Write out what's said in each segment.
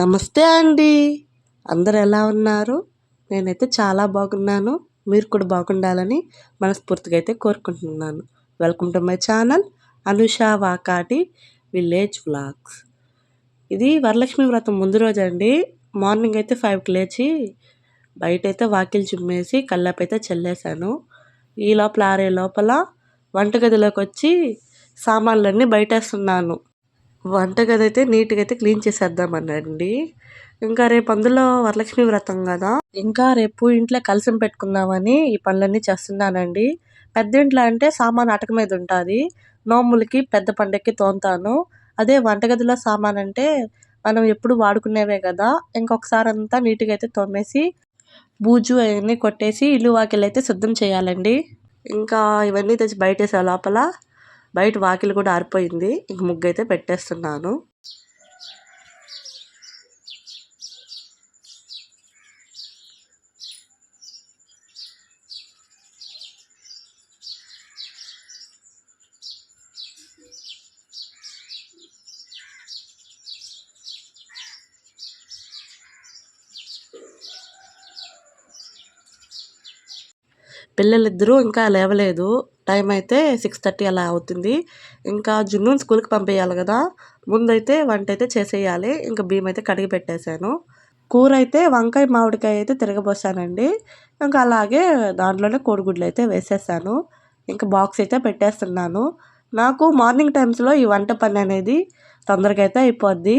నమస్తే అండి. అందరు ఎలా ఉన్నారు? నేనైతే చాలా బాగున్నాను. మీరు కూడా బాగుండాలని మనస్ఫూర్తిగా అయితే కోరుకుంటున్నాను. Welcome to my channel Anusha Vakati village vlogs ఇది వరలక్ష్మి వ్రతం ముందు రోజు అండి మార్నింగ్ అయితే ఫైవ్కి లేచి బయట అయితే వాకిలి చుమ్మేసి కల్లాపు అయితే చల్లేశాను. ఈ లోపల ఆరే లోపల వంటగదిలోకి వచ్చి సామాన్లన్నీ బయటేస్తున్నాను. వంటగది అయితే నీట్గా అయితే క్లీన్ చేసేద్దామనండి. ఇంకా రేపు అందులో వరలక్ష్మి వ్రతం కదా. ఇంకా రేపు ఇంట్లో కలిసం పెట్టుకుందామని ఈ పనులన్నీ చేస్తున్నానండి. పెద్ద ఇంట్లో అంటే సామాన్ అటక మీద ఉంటుంది. నోములకి పెద్ద పండక్కి తోముతాను. అదే వంటగదిలో సామాన్ అంటే మనం ఎప్పుడు వాడుకునేవే కదా. ఇంకొకసారి అంతా నీట్గా అయితే తోమేసి బూజు అవన్నీ కొట్టేసి ఇల్లు వాకిలు అయితే శుద్ధం చేయాలండి. ఇంకా ఇవన్నీ తెచ్చి బయటేసే లోపల బయట వాకిలి కూడా ఆరిపోయింది. ఇంక ముగ్గు అయితే పెట్టేస్తున్నాను. పిల్లలిద్దరూ ఇంకా లేవలేదు. టైం అయితే సిక్స్ థర్టీ అలా అవుతుంది. ఇంకా జున్నుని స్కూల్కి పంపేయాలి కదా. ముందైతే వంట అయితే చేసేయాలి. ఇంకా బియ్యం అయితే కడిగి పెట్టేశాను. కూర అయితే వంకాయ మామిడికాయ అయితే తిరగబోసానండి. ఇంకా అలాగే దాంట్లోనే కోడిగుడ్లు అయితే వేసేసాను. ఇంకా బాక్స్ అయితే పెట్టేస్తున్నాను. నాకు మార్నింగ్ టైమ్స్లో ఈ వంట పని అనేది తొందరగా అయితే అయిపోద్ది.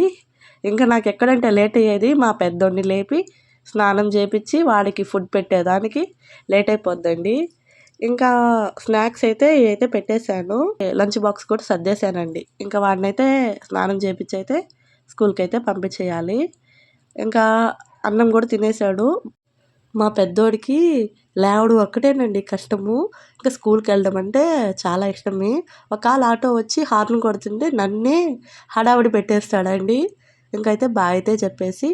ఇంకా నాకు ఎక్కడంటే లేట్ అయ్యేది మా పెద్దోడిని లేపి స్నానం చేపించి వాడికి ఫుడ్ పెట్టేదానికి లేట్ అయిపోద్దండి. ఇంకా స్నాక్స్ అయితే అయితే పెట్టేశాను. లంచ్ బాక్స్ కూడా సర్దేశానండి. ఇంకా వాడినైతే స్నానం చేపించి అయితే స్కూల్కి అయితే పంపించేయాలి ఇంకా అన్నం కూడా తినేసాడు మా పెద్దోడికి లేవడం ఒక్కటేనండి కష్టము. ఇంకా స్కూల్కి వెళ్ళడం అంటే చాలా ఇష్టమే. ఒకవేళ ఆటో వచ్చి హార్న్ కొడుతుంటే నన్నే హడావిడి పెట్టేస్తాడండి. ఇంకైతే బాగా అయితే చెప్పేసి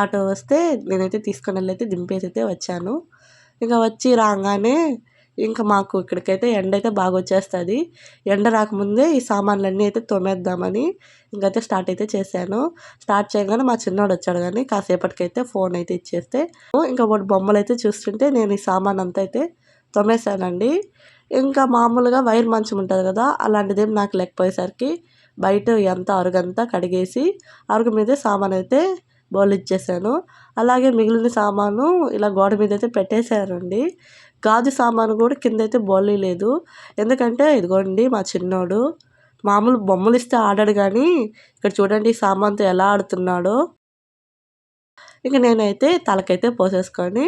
ఆటో వస్తే నేనైతే తీసుకుని వెళ్ళి అయితే దింపేసి అయితే వచ్చాను. ఇంకా వచ్చి రాగానే ఇంకా మాకు ఇక్కడికైతే ఎండ అయితే బాగా వచ్చేస్తుంది. ఎండ రాకముందే ఈ సామాన్లన్నీ అయితే తోమేద్దామని ఇంకైతే స్టార్ట్ అయితే చేశాను. స్టార్ట్ చేయగానే మా చిన్నోడు వచ్చాడు కానీ కాసేపటికైతే ఫోన్ అయితే ఇచ్చేస్తే. ఇంకా వాడు బొమ్మలు అయితే చూస్తుంటే నేను ఈ సామాన్ అంతా అయితే తోమేశానండి. ఇంకా మామూలుగా వైర్ మంచం ఉంటుంది కదా అలాంటిదేం నాకు లేకపోయేసరికి బయట ఎంత అరుగంతా కడిగేసి అరుగు మీదే సామాన్ అయితే బౌల్ ఇచ్చేసాను అలాగే మిగిలిన సామాను ఇలా గోడ మీద అయితే పెట్టేశారండి. గాజు సామాను కూడా కింద అయితే బౌల్ లేదు. ఎందుకంటే ఇదిగోండి మా చిన్నోడు మామూలు బొమ్మలు ఇస్తే ఆడాడు కానీ ఇక్కడ చూడండి సామాన్తో ఎలా ఆడుతున్నాడో. ఇంక నేనైతే తలకైతే పోసేసుకొని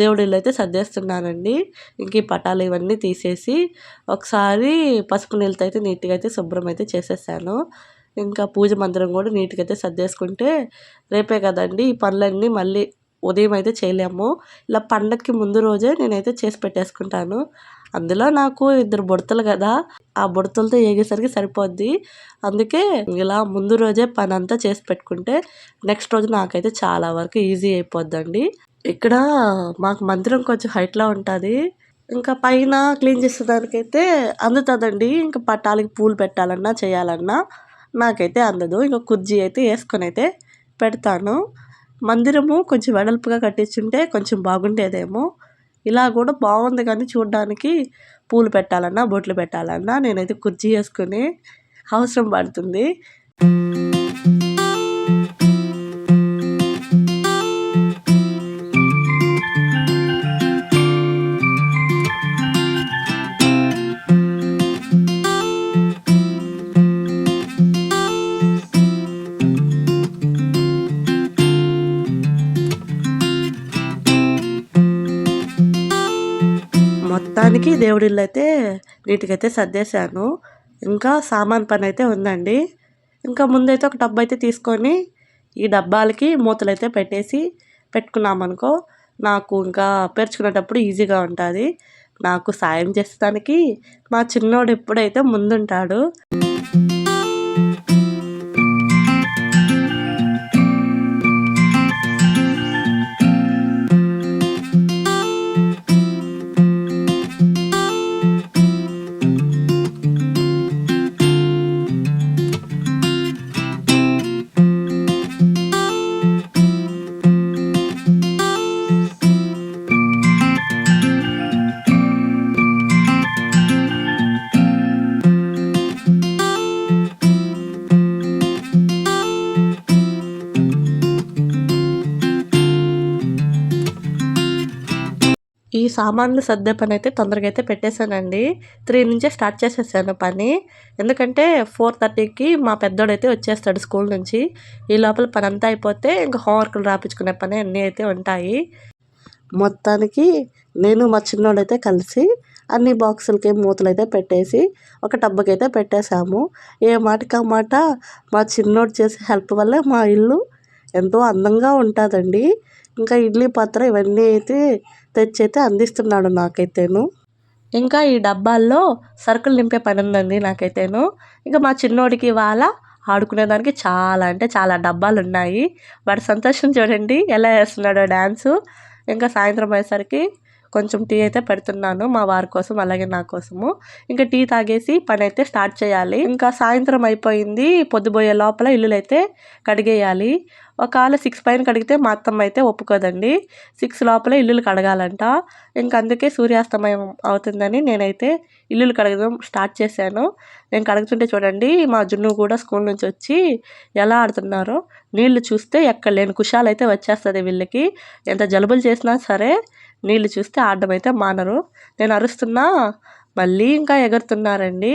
దేవుడి ఇల్లు అయితే సర్దేస్తున్నానండి. ఇంక ఈ పటాలు ఇవన్నీ తీసేసి ఒకసారి పసుపు నీళ్ళతో అయితే నీట్గా అయితే శుభ్రం అయితే చేసేసాను. ఇంకా పూజ మందిరం కూడా నీట్గా అయితే సర్దేసుకుంటే రేపే కదండి ఈ పనులన్నీ మళ్ళీ ఉదయం అయితే చేయలేము. ఇలా పండగకి ముందు రోజే నేనైతే చేసి పెట్టేసుకుంటాను. అందులో నాకు ఇద్దరు బుడతలు కదా ఆ బుడతలతో ఏగేసరికి సరిపోద్ది. అందుకే ఇలా ముందు రోజే పని అంతా చేసి పెట్టుకుంటే నెక్స్ట్ రోజు నాకైతే చాలా వరకు ఈజీ అయిపోద్దండి. ఇక్కడ మాకు మందిరం కొంచెం హైట్లో ఉంటుంది. ఇంకా పైన క్లీన్ చేసేదానికైతే అందుతుందండి. ఇంకా పట్టాలకి పూలు పెట్టాలన్నా చేయాలన్నా నాకైతే అందదు. ఇంకా కుర్జీ అయితే వేసుకొని అయితే పెడతాను. మందిరము కొంచెం వెడల్పుగా కట్టించుంటే కొంచెం బాగుండేదేమో. ఇలా కూడా బాగుంది కానీ చూడడానికి పూలు పెట్టాలన్నా బొట్లు పెట్టాలన్నా నేనైతే కుర్చీ వేసుకుని అవసరం పడుతుంది. మొత్తానికి దేవుడిల్లు అయితే నీటికైతే సర్దేశాను. ఇంకా సామాన్ పని అయితే ఉందండి. ఇంకా ముందైతే ఒక డబ్బా అయితే తీసుకొని ఈ డబ్బాలకి మూతలు అయితే పెట్టేసి పెట్టుకున్నామనుకో నాకు ఇంకా పేర్చుకునేటప్పుడు ఈజీగా ఉంటుంది. నాకు సాయం చేసేదానికి మా చిన్నోడు ఎప్పుడైతే ముందుంటాడు సామాన్లు సర్దే పని అయితే తొందరగా అయితే పెట్టేశానండి. త్రీ నుంచే స్టార్ట్ చేసేసాను పని. ఎందుకంటే ఫోర్ థర్టీకి మా పెద్దోడైతే వచ్చేస్తాడు స్కూల్ నుంచి. ఈ లోపల పని అంతా అయిపోతే ఇంకా హోంవర్క్లు రాపించుకునే పని అన్నీ అయితే ఉంటాయి. మొత్తానికి నేను మా చిన్నోడైతే కలిసి అన్ని బాక్సులకి మూతలు అయితే పెట్టేసి ఒక టబ్బకి అయితే పెట్టేశాము. ఏ మాటకి మాట? మా చిన్నోడు చేసే హెల్ప్ వల్ల మా ఇల్లు ఎంతో అందంగా ఉంటుందండి. ఇంకా ఇడ్లీ పాత్ర ఇవన్నీ అయితే తెచ్చి అయితే అందిస్తున్నాడు నాకైతేను. ఇంకా ఈ డబ్బాల్లో సరుకులు నింపే పని ఉందండి నాకైతేను. ఇంకా మా చిన్నోడికి ఇవాళ ఆడుకునేదానికి చాలా అంటే చాలా డబ్బాలు ఉన్నాయి వాడి సంతోషం చూడండి ఎలా వేస్తున్నాడో డ్యాన్సు ఇంకా సాయంత్రం అయ్యేసరికి కొంచెం టీ అయితే పెడుతున్నాను మా వారి కోసం అలాగే నా కోసము. ఇంకా టీ తాగేసి పని అయితే స్టార్ట్ చేయాలి. ఇంకా సాయంత్రం అయిపోయింది పొద్దుపోయే లోపల ఇల్లులు అయితే కడిగేయాలి. ఒకవేళ సిక్స్ పైన కడిగితే మా అత్తమ్మ అయితే ఒప్పుకోదండి. సిక్స్ లోపల ఇల్లులు కడగాలంట. ఇంకా అందుకే సూర్యాస్తమయం అవుతుందని నేనైతే ఇల్లులు కడగడం స్టార్ట్ చేశాను. నేను కడుగుతుంటే చూడండి మా జున్ను కూడా స్కూల్ నుంచి వచ్చి ఎలా ఆడుతున్నారో. నీళ్ళు చూస్తే ఎక్కడ లేని కుషాలు అయితే వచ్చేస్తుంది వీళ్ళకి. ఎంత జలుబులు చేసినా సరే నీళ్ళు చూస్తే ఆడడం అయితే మానరు. నేను అరుస్తున్నా మళ్ళీ ఇంకా ఎగురుతున్నారండి.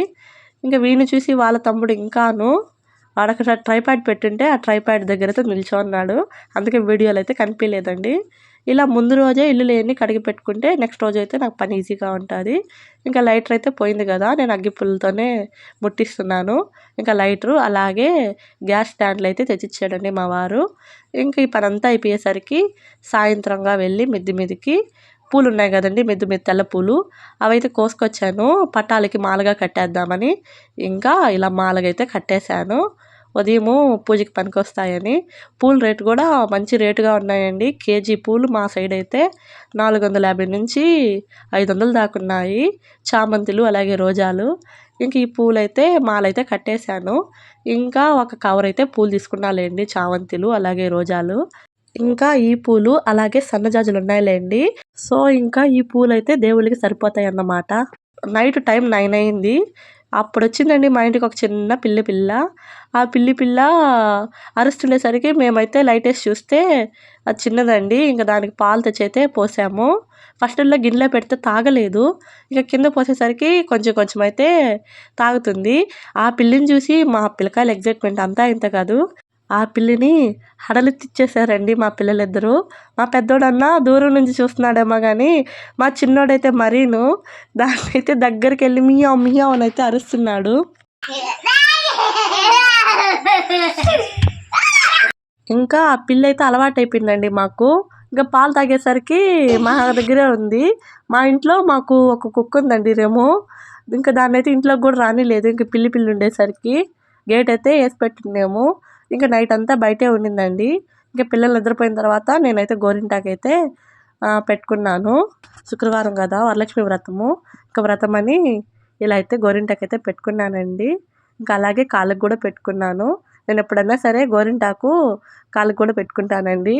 ఇంకా వీడిని చూసి వాళ్ళ తమ్ముడు ఇంకాను వాడక్కడ ట్రైప్యాడ్ పెట్టుంటే ఆ ట్రైప్యాడ్ దగ్గరతో నిల్చోన్నాడు అందుకే వీడియోలు అయితే కనిపించలేదండి ఇలా ముందు రోజే ఇల్లు ఇవన్నీ కడిగి పెట్టుకుంటే నెక్స్ట్ రోజు అయితే నాకు పని ఈజీగా ఉంటుంది. ఇంకా లైటర్ అయితే పోయింది కదా నేను అగ్గిపుల్లతోనే ముట్టిస్తున్నాను. ఇంకా లైటరు అలాగే గ్యాస్ స్టాండ్లు అయితే తెచ్చిచ్చాడండి మా వారు. ఇంకా ఈ పనంతా అయిపోయేసరికి సాయంత్రంగా వెళ్ళి మిద్ది మీదకి పూలు ఉన్నాయి కదండి మెద్దు మెద్దు తెల్ల పూలు. అవైతే కోసుకొచ్చాను పట్టాలకి మాలగా కట్టేద్దామని. ఇంకా ఇలా మాలగైతే కట్టేశాను. ఉదయము పూజకి పనికొస్తాయని. పూల రేటు కూడా మంచి రేటుగా ఉన్నాయండి. కేజీ పూలు మా సైడ్ అయితే నాలుగు వందల యాభై నుంచి ఐదు వందలు దాకా ఉన్నాయి. చామంతులు అలాగే రోజాలు. ఇంక ఈ పూలు అయితే మాలైతే కట్టేశాను. ఇంకా ఒక కవర్ అయితే పూలు తీసుకున్నాలేండి. చామంతులు అలాగే రోజాలు. ఇంకా ఈ పూలు అలాగే సన్నజాజులు ఉన్నాయిలేండి. సో ఇంకా ఈ పూలు అయితే దేవుళ్ళకి సరిపోతాయి అన్నమాట నైట్ టైం నైన్ అయింది. అప్పుడు వచ్చిందండి మా ఇంటికి ఒక చిన్న పిల్లి పిల్ల. ఆ పిల్లి పిల్ల అరుస్తుండేసరికి మేమైతే లైట్ వేసి చూస్తే అది చిన్నదండి. ఇంకా దానికి పాలు తెచ్చైతే పోసాము. ఫస్ట్లో గిన్నెలో పెడితే తాగలేదు. ఇక కింద పోసేసరికి కొంచెం కొంచెం అయితే తాగుతుంది. ఆ పిల్లిని చూసి మా పిల్లకాయల ఎగ్జైట్మెంట్ అంతా ఇంత కాదు. ఆ పిల్లిని హడలెత్తిచ్చేసారండి మా పిల్లలిద్దరూ. మా పెద్దోడన్నా దూరం నుంచి చూస్తున్నాడేమో కానీ మా చిన్నోడైతే మరీను. దాన్ని అయితే దగ్గరికి వెళ్ళి మియా మియా అని అయితే అరుస్తున్నాడు. ఇంకా ఆ పిల్లి అయితే అలవాటైపోయిందండి మాకు. ఇంకా పాలు తాగేసరికి మా దగ్గరే ఉంది. మా ఇంట్లో మాకు ఒక కుక్క ఉందండి రేమో. ఇంకా దాన్ని అయితే ఇంట్లోకి కూడా రానిలేదు. ఇంకా పిల్లి పిల్లి ఉండేసరికి గేట్ అయితే వేసి పెట్టిండేమో. ఇంకా నైట్ అంతా బయటే ఉండిందండి. ఇంకా పిల్లలు నిద్రపోయిన తర్వాత నేనైతే గోరింటాకైతే అయితే పెట్టుకున్నాను. శుక్రవారం కదా వరలక్ష్మి వ్రతము. ఇంకా వ్రతం అని ఇలా అయితే గోరింటాకైతే అయితే పెట్టుకున్నానండి. ఇంకా అలాగే కాళ్ళకు కూడా పెట్టుకున్నాను. నేను ఎప్పుడన్నా సరే గోరింటాకు కాళ్ళకు కూడా పెట్టుకుంటానండి.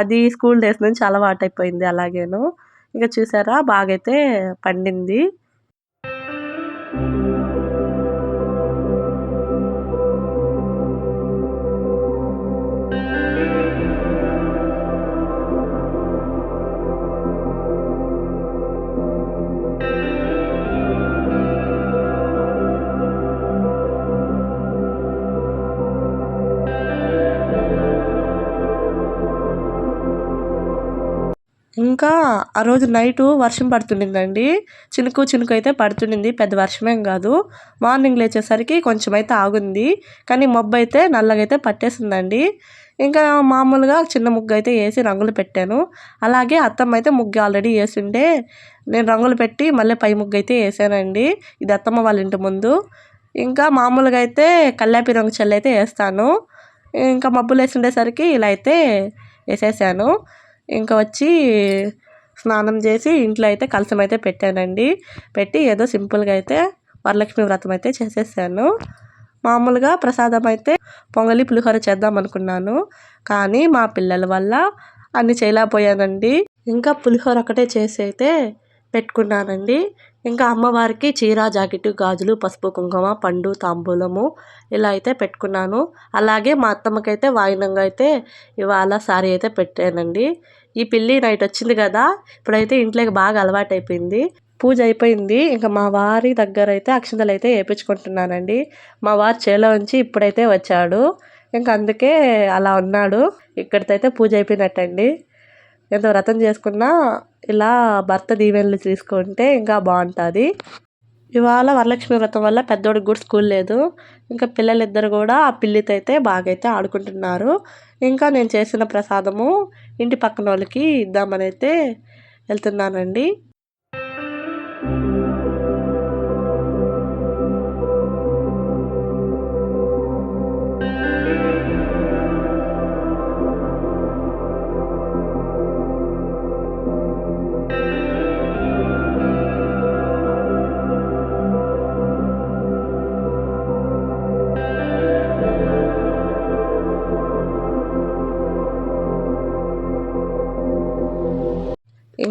అది స్కూల్ డేస్ నుంచి అలవాటు అయిపోయింది అలాగేను. ఇంకా చూసారా బాగైతే పండింది. ఇంకా ఆ రోజు నైటు వర్షం పడుతుండిందండి. చినుకు చినుకు అయితే పడుతుండింది. పెద్ద వర్షమేం కాదు. మార్నింగ్ లేచేసరికి కొంచెం అయితే ఆగుంది. కానీ మబ్బు అయితే నల్లగా అయితే పట్టేసిందండి. ఇంకా మామూలుగా చిన్న ముగ్గు అయితే వేసి రంగులు పెట్టాను. అలాగే అత్తమ్మ అయితే ముగ్గు ఆల్రెడీ వేసిండే. నేను రంగులు పెట్టి మళ్ళీ పై ముగ్గు అయితే వేసానండి. ఇది అత్తమ్మ వాళ్ళ ఇంటి ముందు. ఇంకా మామూలుగా అయితే కల్లాపి రంగు చెల్లి అయితే వేస్తాను. ఇంకా మబ్బులు వేసి ఉండేసరికి ఇలా అయితే వేసేసాను. ఇంకా వచ్చి స్నానం చేసి ఇంట్లో అయితే కలసం అయితే పెట్టానండి. పెట్టి ఏదో సింపుల్గా అయితే వరలక్ష్మి వ్రతం అయితే చేసేసాను. మామూలుగా ప్రసాదం అయితే పొంగలి పులిహోర చేద్దాం అనుకున్నాను. కానీ మా పిల్లల వల్ల అన్ని చేయలేకపోయానండి. ఇంకా పులిహోర ఒకటే చేసి అయితే పెట్టుకున్నానండి. ఇంకా అమ్మవారికి చీర జాకెట్ గాజులు పసుపు కుంకుమ పండు తాంబూలము ఇలా అయితే పెట్టుకున్నాను. అలాగే మా అత్తమ్మకైతే వాయినంగా అయితే ఇవాళ సారీ అయితే పెట్టానండి. ఈ పిల్లి నైట్ వచ్చింది కదా. ఇప్పుడైతే ఇంట్లోకి బాగా అలవాటైపోయింది. పూజ అయిపోయింది. ఇంకా మా వారి దగ్గర అయితే అక్షంతలు అయితే వేయించుకుంటున్నానండి మా వారు చేలో ఉంచి ఇప్పుడైతే వచ్చాడు. ఇంకా అందుకే అలా ఉన్నాడు. ఇక్కడితైతే పూజ అయిపోయినట్టండి. ఎంత వ్రతం చేసుకున్నా ఇలా భర్త దీవెనలు తీసుకుంటే ఇంకా బాగుంటుంది. ఇవాళ వరలక్ష్మి వ్రతం వల్ల పెద్దోడికి కూడా స్కూల్ లేదు. ఇంకా పిల్లలిద్దరు కూడా ఆ పిల్లితో అయితే బాగా అయితే ఆడుకుంటున్నారు. ఇంకా నేను చేసిన ప్రసాదము ఇంటి పక్కన వాళ్ళకి ఇద్దామని అయితే వెళ్తున్నానండి.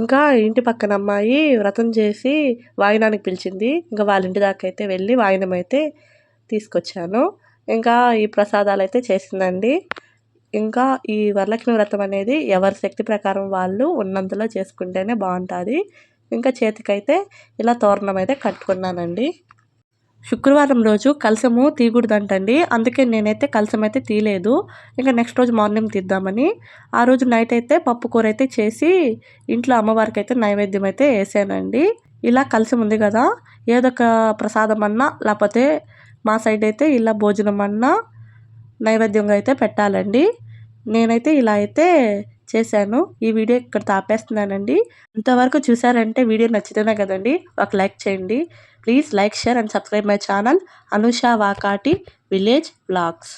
ఇంకా ఇంటి పక్కన అమ్మాయి వ్రతం చేసి వాయినానికి పిలిచింది. ఇంకా వాళ్ళ ఇంటి దాకా అయితే వెళ్ళి వాయినం అయితే తీసుకొచ్చాను. ఇంకా ఈ ప్రసాదాలు అయితే చేసిందండి. ఇంకా ఈ వరలక్ష్మి వ్రతం అనేది ఎవరి శక్తి ప్రకారం వాళ్ళు ఉన్నంతలో చేసుకుంటేనే బాగుంటుంది. ఇంకా చేతికైతే ఇలా తోరణం అయితే కట్టుకున్నానండి. శుక్రవారం రోజు కలసము తీయకూడదంటండి. అందుకే నేనైతే కలసం అయితే తీయలేదు. ఇంకా నెక్స్ట్ రోజు మార్నింగ్ తీద్దామని. ఆ రోజు నైట్ అయితే పప్పు కూర అయితే చేసి ఇంట్లో అమ్మవారికి అయితే నైవేద్యం అయితే వేసానండి. ఇలా కలసం ఉంది కదా. ఏదొక ప్రసాదం అన్నా లేకపోతే మా సైడ్ అయితే ఇలా భోజనం అన్నా నైవేద్యంగా అయితే పెట్టాలండి. నేనైతే ఇలా అయితే చేశాను. ఈ వీడియో ఇక్కడ తాపేస్తున్నానండి ఇంతవరకు చూసారంటే వీడియో నచ్చితేనే కదండి ఒక లైక్ చేయండి. Please like share and subscribe my channel Anusha Vakati village blogs